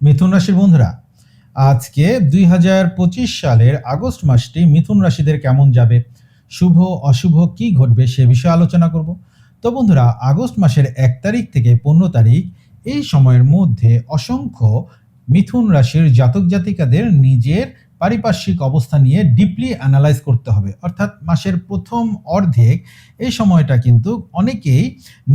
মিথুন রাশির বন্ধুরা, আজকে দুই হাজার পঁচিশ সালের আগস্ট মাসটি মিথুন রাশিদের কেমন যাবে, শুভ, অশুভ, কি ঘটবে সে বিষয়ে আলোচনা করব। তো বন্ধুরা, আগস্ট মাসের এক তারিখ থেকে পনেরো তারিখ, এই সময়ের মধ্যে অসংখ্য মিথুন রাশির জাতক জাতিকাদের নিজের পারিপার্শ্বিক অবস্থা নিয়ে ডিপলি অ্যানালাইজ করতে হবে। অর্থাৎ মাসের প্রথম অর্ধেক এই সময়টা কিন্তু অনেকেই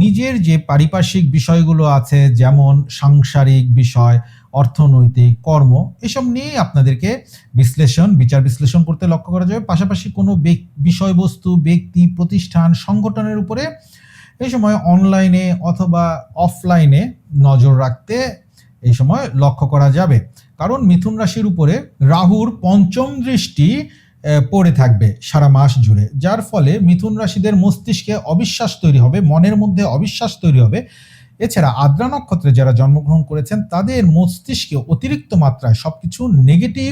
নিজের যে পারিপার্শ্বিক বিষয়গুলো আছে, যেমন সাংসারিক বিষয় অর্থনৈতিক, কর্ম, এসব নিয়েই আপনাদেরকে বিশ্লেষণ, বিচার বিশ্লেষণ করতে লক্ষ্য করা যাবে। পাশাপাশি কোনো বিষয়বস্তু, ব্যক্তি, প্রতিষ্ঠান, সংগঠনের উপরে এই সময় অনলাইনে অথবা অফলাইনে নজর রাখতে এই সময় লক্ষ্য করা যাবে। কারণ মিথুন রাশির উপরে রাহুর পঞ্চম দৃষ্টি পড়ে থাকবে সারা মাস জুড়ে। যার ফলে মিথুন রাশিদের মস্তিষ্কে অবিশ্বাস তৈরি হবে, মনের মধ্যে অবিশ্বাস তৈরি হবে। এছাড়া আদ্রা নক্ষত্রে যারা জন্মগ্রহণ করেছেন তাদের মস্তিষ্কে অতিরিক্ত মাত্রায় সবকিছু নেগেটিভ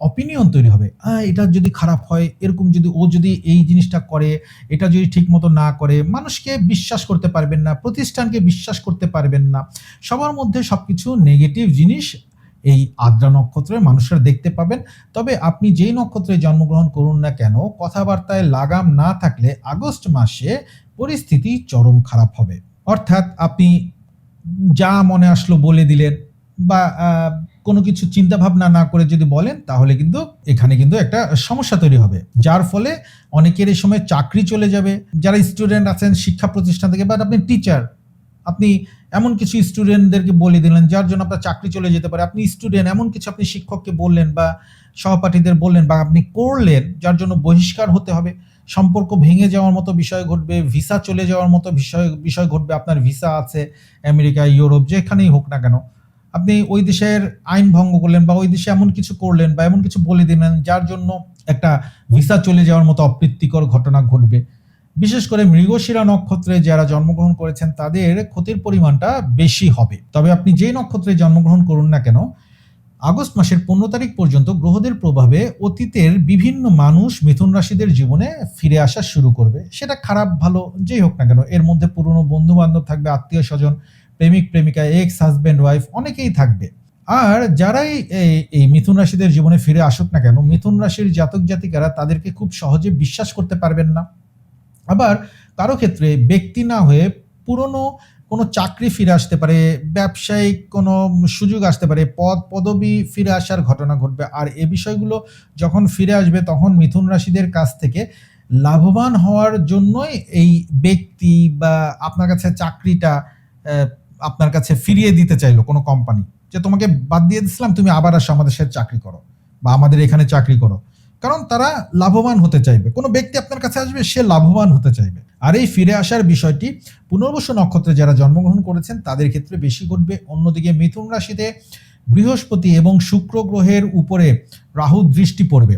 অপিনিয়ন তৈরি হবে। আহ, এটা যদি খারাপ হয় এরকম যদি ও যদি এই জিনিসটা করে এটা যদি ঠিক মতো না করে মানুষকে বিশ্বাস করতে পারবেন না প্রতিষ্ঠানকে বিশ্বাস করতে পারবেন না। সবার মধ্যে সব কিছু নেগেটিভ জিনিস এই আদ্রা নক্ষত্রে মানুষরা দেখতে পাবেন। তবে আপনি যেই নক্ষত্রে জন্মগ্রহণ করুন না কেন কথাবার্তায় লাগাম না থাকলে আগস্ট মাসে পরিস্থিতি চরম খারাপ হবে। অর্থাৎ আপনি যা মনে আসলো বলে দিলেন বা কোনো কিছু চিন্তা ভাবনা না করে যদি বলেন, তাহলে কিন্তু এখানে কিন্তু একটা সমস্যা তৈরি হবে। যার ফলে অনেকের এই সময় চাকরি চলে যাবে। যারা স্টুডেন্ট আছেন, শিক্ষা প্রতিষ্ঠান থেকে বা আপনি টিচার আপনি এমন কিছু স্টুডেন্টদেরকে বলে দিলেন, যার জন্য আপনার চাকরি চলে যেতে পারে। আপনি স্টুডেন্ট এমন কিছু আপনি শিক্ষককে বললেন বা সহপাঠীদের বললেন বা আপনি করলেন, যার জন্য বহিষ্কার হতে হবে। সম্পর্ক ভেঙে যাওয়ার মতো বিষয় ঘটবে ভিসা চলে যাওয়ার মতো বিষয় বিষয় ঘটবে, আপনার ভিসা আছে আমেরিকা, ইউরোপ, যেখানেই হোক না কেন। আপনি ওই দেশের আইন ভঙ্গ করলেন বা ওই দেশে এমন কিছু করলেন বা এমন কিছু বলে দিলেন যার জন্য একটা ভিসা চলে যাওয়ার মতো অপ্রীতিকর ঘটনা ঘটবে। বিশেষ করে মৃগশিরা নক্ষত্রে যারা জন্মগ্রহণ করেছেন, তাদের ক্ষতির পরিমাণটা বেশি হবে। তবে আপনি যেই নক্ষত্রে জন্মগ্রহণ করুন না কেন আগস্ট মাসের পনেরো তারিখ পর্যন্ত গ্রহদের প্রভাবে অতীতের বিভিন্ন মানুষ মিথুন রাশিদের জীবনে ফিরে আসা শুরু করবে। সেটা খারাপ, ভালো, যেই হোক না কেন। এর মধ্যে পুরনো বন্ধু বান্ধব থাকবে, আত্মীয় স্বজন, প্রেমিক, প্রেমিকা এক্স হাজব্যান্ড ওয়াইফ অনেকেই থাকবে। আর যারাই এই মিথুন রাশিদের জীবনে ফিরে আসুক না কেন, মিথুন রাশির জাতক জাতিকারা তাদেরকে খুব সহজে বিশ্বাস করতে পারবেন না। আবার কারও ক্ষেত্রে ব্যক্তি না হয়ে পুরনো কোনো চাকরি ফিরে আসতে পারে, ব্যবসায়িক কোনো সুযোগ আসতে পারে, পদ, পদবি ফিরে আসার ঘটনা ঘটবে। আর এ বিষয়গুলো যখন ফিরে আসবে, তখন মিথুন রাশিদের কাছ থেকে লাভবান হওয়ার জন্যই এই ব্যক্তি বা আপনার কাছে চাকরিটা আপনার কাছে ফিরিয়ে দিতে চাইলো কোনো কোম্পানি যে তোমাকে বাদ দিয়ে দিছিলাম, তুমি আবার আসো আমাদের সাথে চাকরি করো বা আমাদের এখানে চাকরি করো। কারণ তারা লাভবান হতে চাইবে। কোনো ব্যক্তি আপনার কাছে আসবে, সে লাভবান হতে চাইবে। আর এই ফিরে আসার বিষয়টি পুনর্বসু নক্ষত্রে যারা জন্মগ্রহণ করেছেন, তাদের ক্ষেত্রে বেশি ঘটবে। অন্যদিকে মিথুন রাশিতে বৃহস্পতি এবং শুক্র গ্রহের উপরে রাহু দৃষ্টি পড়বে।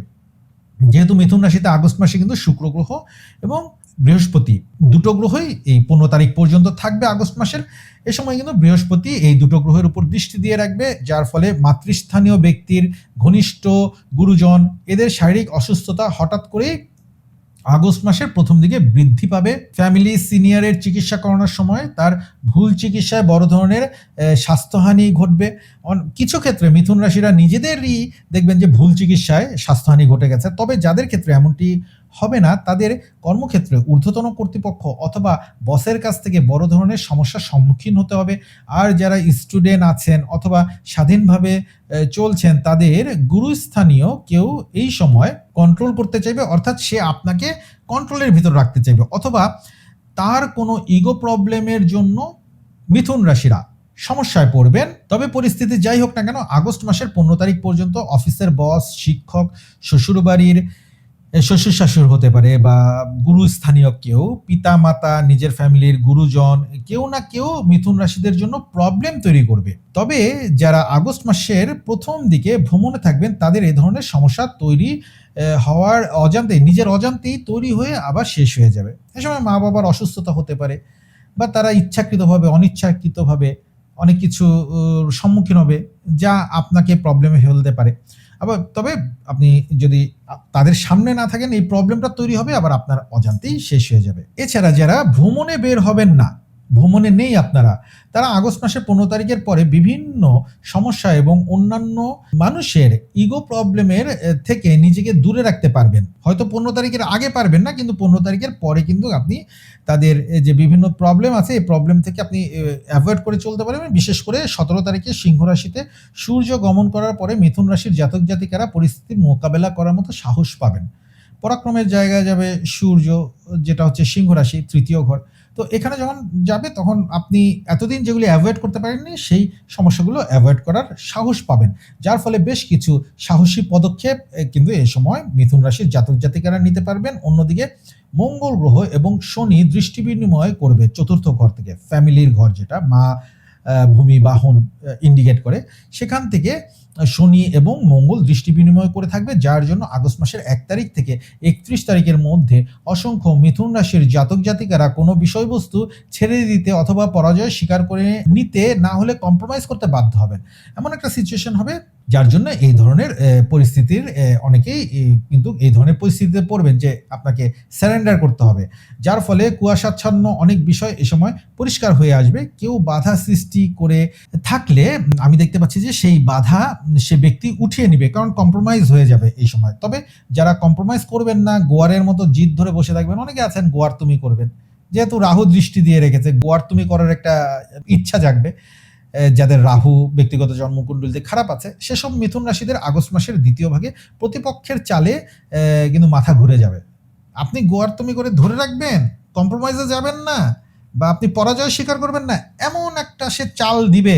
যেহেতু মিথুন রাশিতে আগস্ট মাসে কিন্তু শুক্র গ্রহ এবং বৃহস্পতি দুটো গ্রহই এই পনেরো তারিখ পর্যন্ত থাকবে আগস্ট মাসের। এ সময় কিন্তু বৃহস্পতি এই দুটো গ্রহের উপর দৃষ্টি দিয়ে রাখবে, যার ফলে মাতৃস্থানীয় ব্যক্তির ঘনিষ্ঠ গুরুজন, এদের শারীরিক অসুস্থতা হঠাৎ করেই আগস্ট মাসের প্রথম দিকে বৃদ্ধি পাবে। ফ্যামিলি সিনিয়রের চিকিৎসা করানোর সময় তার ভুল চিকিৎসায় বড় ধরনের স্বাস্থ্যহানি ঘটবে। কিছু ক্ষেত্রে মিথুন রাশিরা নিজেদেরই দেখবেন যে ভুল চিকিৎসায় স্বাস্থ্যহানি ঘটে গেছে। তবে যাদের ক্ষেত্রে এমনটি হবে না, তাদের কর্মক্ষেত্রে ঊর্ধ্বতন কর্তৃপক্ষ অথবা বসের কাছ থেকে বড় ধরনের সমস্যার সম্মুখীন হতে হবে। আর যারা স্টুডেন্ট আছেন অথবা স্বাধীনভাবে চলছেন, তাদের গুরুস্থানীয় কেউ এই সময় কন্ট্রোল করতে চাইবে, অর্থাৎ সে আপনাকে কন্ট্রোলের ভিতর রাখতে চাইবে। অথবা তার কোনো ইগো প্রবলেমের জন্য মিথুন রাশিরা সমস্যায় পড়বেন। তবে পরিস্থিতি যাই হোক না কেন, আগস্ট মাসের পনেরো তারিখ পর্যন্ত অফিসের বস শিক্ষক, শ্বশুরবাড়ির শ্বশুর শাশুর হতে পারে বা গুরু স্থানীয় কেউ পিতা মাতা নিজের ফ্যামিলির গুরুজন, কেউ না কেউ মিথুন রাশিদের জন্য প্রবলেম তৈরি করবে। তবে যারা আগস্ট মাসের প্রথম দিকে ভ্রমণে থাকবেন, তাদের এ ধরনের সমস্যা তৈরি হওয়ার অজান্তে, নিজের অজান্তেই তৈরি হয়ে আবার শেষ হয়ে যাবে। এ সময় মা বাবার অসুস্থতা হতে পারে বা তারা ইচ্ছাকৃতভাবে, অনিচ্ছাকৃতভাবে অনেক কিছু সম্মুখীন হবে, যা আপনাকে প্রবলেমে ফেলতে পারে। আবার তবে আপনি যদি তাদের সামনে না থাকেন, এই প্রবলেমটা তৈরি হবে, আবার আপনার অজান্তেই শেষ হয়ে যাবে। এছাড়া যারা ভ্রমণে বের হবেন না ভ্রমণে নেই আপনারা। তারা আগস্ট মাসের পনেরো তারিখের পরে বিভিন্ন সমস্যা এবং অন্যান্য মানুষের ইগো প্রবলেমের থেকে নিজেকে দূরে রাখতে পারবেন। হয়তো পনেরো তারিখের আগে পারবেন না, কিন্তু পনেরো তারিখের পরে কিন্তু আপনি তাদের যে বিভিন্ন প্রবলেম আছে, এই প্রবলেম থেকে আপনি অ্যাভয়েড করে চলতে পারবেন। বিশেষ করে সতেরো তারিখে সিংহ রাশিতে সূর্য গমন করার পরে মিথুন রাশির জাতক জাতিকারা পরিস্থিতি মোকাবেলা করার মতো সাহস পাবেন। পরাক্রমের জায়গায় যাবে সূর্য, যেটা হচ্ছে সিংহ রাশি, তৃতীয় ঘর। তো এখানে যখন যাবে, তখন আপনি এতদিন যেগুলি অ্যাভয়েড করতে পারেননি, সেই সমস্যাগুলো অ্যাভয়েড করার সাহস পাবেন। যার ফলে বেশ কিছু সাহসী পদক্ষেপ কিন্তু এই সময় মিথুন রাশির জাতক জাতিকারা নিতে পারবেন। অন্যদিকে মঙ্গল গ্রহ এবং শনি দৃষ্টি বিনিময় করবে চতুর্থ ঘর থেকে ফ্যামিলির ঘর যেটা, মা ভূমি, বাহন ইন্ডিকেট করে। সেখান থেকে শনি এবং মঙ্গল দৃষ্টি বিনিময় করে থাকবে, যার জন্য আগস্ট মাসের এক তারিখ থেকে একত্রিশ তারিখের মধ্যে অসংখ্য মিথুন রাশির জাতক জাতিকারা কোনো বিষয়বস্তু ছেড়ে দিতে অথবা পরাজয় স্বীকার করে নিতে না হলে কম্প্রোমাইজ করতে বাধ্য হবেন। এমন একটা সিচুয়েশন হবে, যার জন্য এই ধরনের পরিস্থিতির অনেকেই কিন্তু এই ধরনের পরিস্থিতিতে পড়বেন যে আপনাকে স্যারেন্ডার করতে হবে। যার ফলে কুয়াশাচ্ছন্ন অনেক বিষয় এ সময় পরিষ্কার হয়ে আসবে। কেউ বাধা সৃষ্টি করে থাকলে, আমি দেখতে পাচ্ছি যে সেই বাধা সে ব্যক্তি উঠিয়ে নিবে, কারণ কম্প্রোমাইজ হয়ে যাবে এই সময়। তবে যারা কম্প্রোমাইজ করবেন না, গোয়ারের মতো জিদ ধরে বসে থাকবেন, অনেকে আছেন গোয়ার তুমি করবেন। যেহেতু রাহু দৃষ্টি দিয়ে রেখেছে, গোয়ার তুমি করার একটা ইচ্ছা জাগবে যাদের রাহু ব্যক্তিগত জন্মকুণ্ডলিতে খারাপ আছে, সেসব মিথুন রাশিদের আগস্ট মাসের দ্বিতীয় ভাগে প্রতিপক্ষের চালে কিন্তু মাথা ঘুরে যাবে। আপনি গোয়ার তুমি করে ধরে রাখবেন কম্প্রোমাইজে যাবেন না, বা আপনি পরাজয় স্বীকার করবেন না, এমন একটা সে চাল দিবে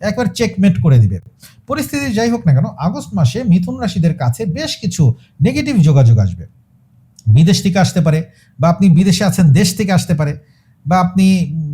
একবার চেকমেট করে দিবে। পরিস্থিতি যাই হোক না কেন, আগস্ট মাসে মিথুন রাশিদের কাছে বেশ কিছু নেগেটিভ যোগাযোগ আসবে। বিদেশ থেকে আসতে পারে, বা আপনি বিদেশে আছেন, দেশ থেকে আসতে পারে, বা আপনি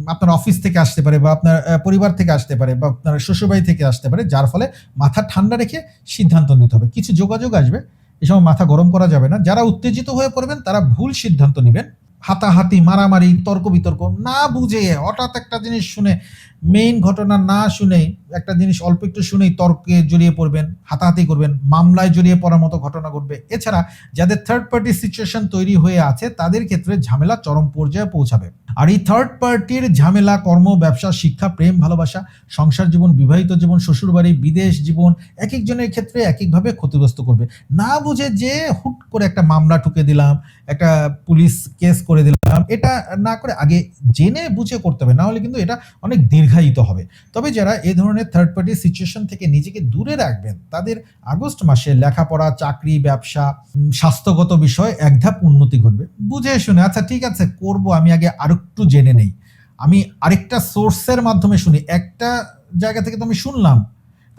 আপনার অফিস থেকে আসতে পারে, বা আপনার পরিবার থেকে আসতে পারে, বা আপনার শ্বশুরবাড়ি থেকে আসতে পারে, যার ফলে মাথা ঠান্ডা রেখে সিদ্ধান্ত নিতে হবে। কিছু যোগাযোগ আসবে এই সময় মাথা গরম করা যাবে না। যারা উত্তেজিত হয়ে পড়বেন, তারা ভুল সিদ্ধান্ত নেবেন। হাতাহাতি, মারামারি, তর্ক বিতর্ক, না বুঝে হঠাৎ একটা জিনিস শুনে মেইন ঘটনা না শুনেই একটা জিনিস অল্প একটু শুনেই তর্কে জড়িয়ে পড়বেন, হাতাহাতি করবেন, মামলায় জড়িয়ে পড়ার মতো ঘটনা ঘটবে। এছাড়া যাদের থার্ড পার্টি সিচুয়েশন তৈরি হয়ে আছে, তাদের ক্ষেত্রে ঝামেলা চরম পর্যায়ে পৌঁছাবে। আর এই থার্ড পার্টির ঝামেলা, কর্ম, ব্যবসা, শিক্ষা, প্রেম, ভালোবাসা, সংসার জীবন, বিবাহিত জীবন, শ্বশুরবাড়ি, বিদেশ জীবন এক একজনের ক্ষেত্রে এক একভাবে ক্ষতিগ্রস্ত করবে। না বুঝে যে হুট করে একটা মামলা ঠুকে দিলাম, একটা পুলিশ কেস করে দিলাম, এটা না করে আগে জেনে বুঝে করতে হবে, না হলে কিন্তু এটা অনেক দীর্ঘায়িত হবে। তবে যারা এ ধরনের থার্ড পার্টি সিচুয়েশন থেকে নিজেকে দূরে রাখবেন, তাদের আগস্ট মাসে লেখাপড়া, চাকরি, ব্যবসা স্বাস্থ্যগত বিষয় এক ধাপ উন্নতি ঘটবে। বুঝে শুনে আচ্ছা ঠিক আছে, করব, আমি আগে আরেকটু জেনে নেই। আমি আরেকটা সোর্সের মাধ্যমে শুনি। একটা জায়গা থেকে তো আমি শুনলাম।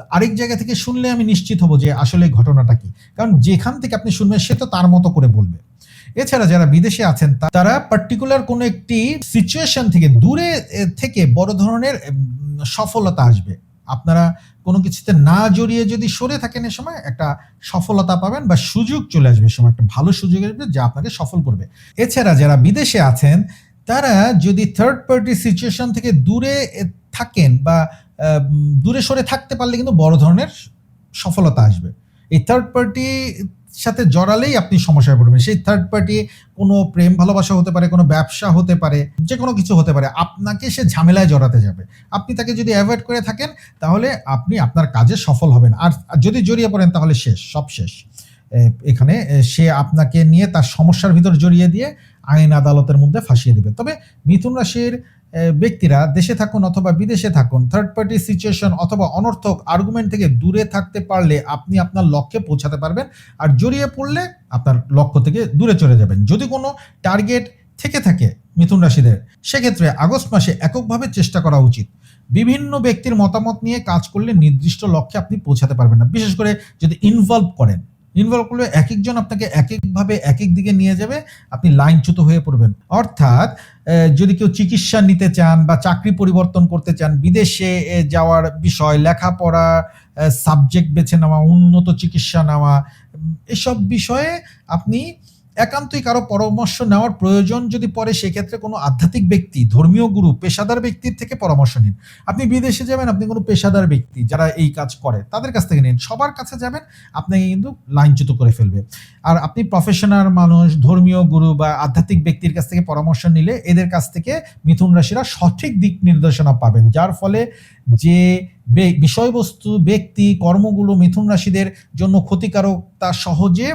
আরেক জায়গা থেকে শুনলে আমি নিশ্চিত হব যে আসলে ঘটনাটা কি। কারণ যেখান থেকে আপনি শুনবেন, সে তো তার মতো করে বলবে। এছাড়া যারা বিদেশে আছেন, তারা পার্টিকুলার কোনো একটি সিচুয়েশন থেকে দূরে থেকে বড় ধরনের সফলতা আসবে। আপনারা কোনো কিছুতে না জড়িয়ে যদি সরে থাকেন এ সময়, একটা সফলতা পাবেন বা সুযোগ চলে আসবে সময়, একটা ভালো সুযোগ আসবে যা আপনাকে সফল করবে। এছাড়া যারা বিদেশে আছেন, তারা যদি থার্ড পার্টি সিচুয়েশন থেকে দূরে থাকেন বা দূরে সরে থাকতে পারলে কিন্তু বড় ধরনের সফলতা আসবে। এই থার্ড পার্টি সাথে জড়ালেই আপনি সমস্যায় পড়বেন। সেই থার্ড পার্টি কোনো প্রেম ভালোবাসা হতে পারে, কোনো ব্যবসা হতে পারে, যে কোনো কিছু হতে পারে, আপনাকে সে ঝামেলায় জড়াতে যাবে। আপনি তাকে যদি অ্যাভয়েড করে থাকেন, তাহলে আপনি আপনার কাজে সফল হবেন। আর যদি জড়িয়ে পড়েন, তাহলে শেষ, সব শেষ। এখানে সে আপনাকে নিয়ে তার সমস্যার ভিতর জড়িয়ে দিয়ে আইন আদালতের মধ্যে ফাঁসিয়ে দিবে। তবে মিথুন রাশির ব্যক্তিরা দেশে থাকুন অথবা বিদেশে থাকুন থার্ড পার্টি সিচুয়েশন অথবা অনর্থক আর্গুমেন্ট থেকে দূরে থাকতে পারলে আপনি আপনার লক্ষ্যে পৌঁছাতে পারবেন আর জড়িয়ে পড়লে আপনার লক্ষ্য থেকে দূরে চলে যাবেন। যদি কোনো টার্গেট থেকে থাকে মিথুন রাশিদের, সেক্ষেত্রে আগস্ট মাসে এককভাবে চেষ্টা করা উচিত। বিভিন্ন ব্যক্তির মতামত নিয়ে কাজ করলে নির্দিষ্ট লক্ষ্যে আপনি পৌঁছাতে পারবেন না। বিশেষ করে যদি ইনভলভ করেন। ইনভলভ করলে এক একজন আপনাকে এক একভাবে এক এক দিকে নিয়ে যাবে, আপনি লাইনচ্যুত হয়ে পড়বেন। অর্থাৎ যদি কেউ চিকিৎসা নিতে চান বা চাকরি পরিবর্তন করতে চান, বিদেশে যাওয়ার বিষয়, লেখাপড়া সাবজেক্ট বেছে নেওয়া, উন্নত চিকিৎসা নেওয়া এসব বিষয়ে আপনি একান্তই কারও পরামর্শ নেওয়ার প্রয়োজন যদি পড়ে, সেক্ষেত্রে কোনো আধ্যাত্মিক ব্যক্তি, ধর্মীয় গুরু, পেশাদার ব্যক্তির থেকে পরামর্শ নিন। আপনি বিদেশে যাবেন, আপনি কোনো পেশাদার ব্যক্তি যারা এই কাজ করে, তাদের কাছ থেকে নিন। সবার কাছে যাবেন, আপনাকে কিন্তু লাইনচ্যুত করে ফেলবে। আর আপনি প্রফেশনাল মানুষ, ধর্মীয় গুরু বা আধ্যাত্মিক ব্যক্তির কাছ থেকে পরামর্শ নিলে এদের কাছ থেকে মিথুন রাশিরা সঠিক দিক নির্দেশনা পাবেন। যার ফলে যে বিষয়বস্তু, ব্যক্তি, কর্মগুলো মিথুন রাশিদের জন্য ক্ষতিকারক, তা সহজে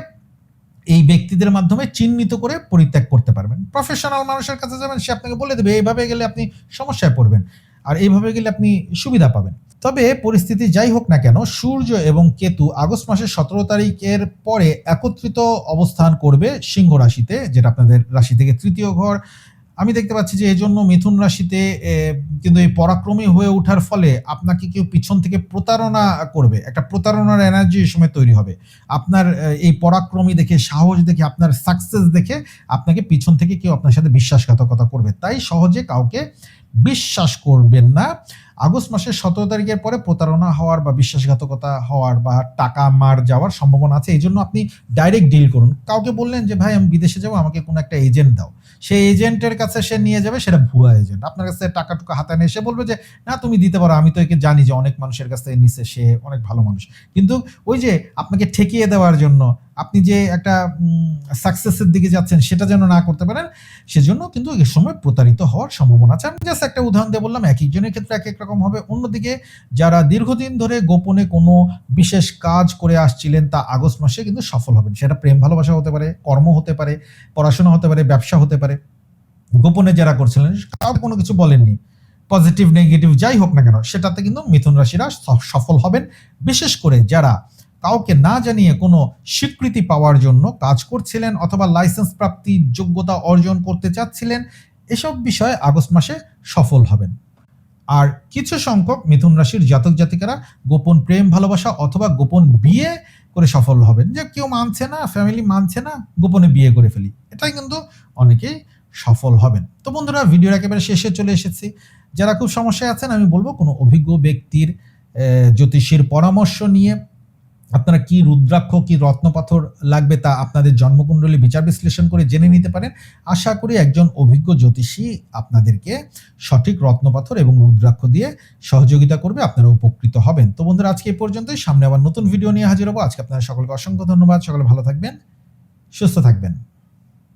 এই ব্যক্তিদের মাধ্যমে চিহ্নিত করে পরিত্যাগ করতে পারবেন। প্রফেশনাল মানুষের কাছে যাবেন, সে আপনাকে বলে দেবে, এইভাবে গেলে আপনি সমস্যায় পড়বেন আর এইভাবে গেলে আপনি সুবিধা পাবেন। তবে পরিস্থিতি যাই হোক না কেন, সূর্য এবং কেতু আগস্ট মাসের সতেরো তারিখের পরে একত্রিত অবস্থান করবে সিংহ রাশিতে, যেটা আপনাদের রাশি থেকে তৃতীয় ঘর। আমি দেখতে পাচ্ছি যে এই জন্য মিথুন রাশিতে কিন্তু এই পরাক্রমী হয়ে ওঠার ফলে আপনাকে কেউ পিছন থেকে প্রতারণা করবে। একটা প্রতারণার এনার্জি এই সময় তৈরি হবে। আপনার এই পরাক্রমী দেখে, সাহস দেখে, আপনার সাকসেস দেখে আপনাকে পিছন থেকে কেউ আপনার সাথে বিশ্বাসঘাতকতা করবে। তাই সহজে কাউকে বিশ্বাস করবেন না। আগস্ট মাসের সতেরো তারিখের পরে প্রতারণা হওয়ার বা বিশ্বাসঘাতকতা হওয়ার বা টাকা মার যাওয়ার সম্ভাবনা আছে, এই জন্য আপনি ডাইরেক্ট ডিল করুন। কাউকে বললেন যে, ভাই, আমি বিদেশে যাব, আমাকে কোনো একটা এজেন্ট দাও। সেই এজেন্টের কাছে সে নিয়ে যাবে, সেটা ভুয়া এজেন্ট আপনার কাছে টাকা টুকা হাতে নিয়ে সে বলবে যে, না, তুমি দিতে পারো, আমি তো একে জানি যে, অনেক মানুষের কাছ থেকে নিছে সে অনেক ভালো মানুষ। কিন্তু ওই যে, আপনাকে ঠেকিয়ে দেওয়ার জন্য আপনি যে একটা সাকসেসের দিকে যাচ্ছেন সেটা যেন না করতে পারেন, সেজন্য কিন্তু এই সময় প্রতারিত হওয়ার সম্ভাবনা আছে। আমি জাস্ট একটা উদাহরণ দিয়ে বললাম, এক একজনের ক্ষেত্রে এক এক রকম হবে। অন্যদিকে যারা দীর্ঘদিন ধরে গোপনে কোনো বিশেষ কাজ করে আসছিলেন, তা আগস্ট মাসে কিন্তু সফল হবেন। সেটা প্রেম, ভালোবাসা হতে পারে, কর্ম হতে পারে, পড়াশোনা হতে পারে, ব্যবসা হতে পারে। গোপনে যারা করছিলেন কাউকে কোনো কিছু বলেননি। পজিটিভ নেগেটিভ যাই হোক না কেন, সেটাতে কিন্তু মিথুন রাশিরা সফল হবেন। বিশেষ করে যারা কাউকে না জানিয়ে কোনো স্বীকৃতি পাওয়ার জন্য কাজ করছিলেন অথবা লাইসেন্স প্রাপ্তির যোগ্যতা অর্জন করতে চাচ্ছিলেন, এসব বিষয়ে আগস্ট মাসে সফল হবেন। আর কিছু সংখ্যক মিথুন রাশির জাতক জাতিকারা গোপন প্রেম, ভালোবাসা অথবা গোপন বিয়ে করে সফল হবেন। যে কেউ মানছে না ফ্যামিলি মানছে না, গোপনে বিয়ে করে ফেলি, এটাই কিন্তু অনেকেই সফল হবেন। তো বন্ধুরা ভিডিওর একেবারে শেষে চলে এসেছি। যারা খুব সমস্যায় আছেন, আমি বলব কোনো অভিজ্ঞ ব্যক্তির জ্যোতিষীর পরামর্শ নিয়ে আপনারা কি রুদ্রাক্ষ, কি রত্নপাথর লাগবে তা আপনাদের জন্মকুণ্ডলী বিচার বিশ্লেষণ করে জেনে নিতে পারেন। আশা করি একজন অভিজ্ঞ জ্যোতিষী আপনাদেরকে সঠিক রত্নপাথর এবং রুদ্রাক্ষ দিয়ে সহযোগিতা করবে, আপনারা উপকৃত হবেন। তো বন্ধুরা, আজকে এই পর্যন্তই। সামনে আবার নতুন ভিডিও নিয়ে হাজির হব। আজকে আপনারা সকলকে অসংখ্য ধন্যবাদ। সকলে ভালো থাকবেন, সুস্থ থাকবেন।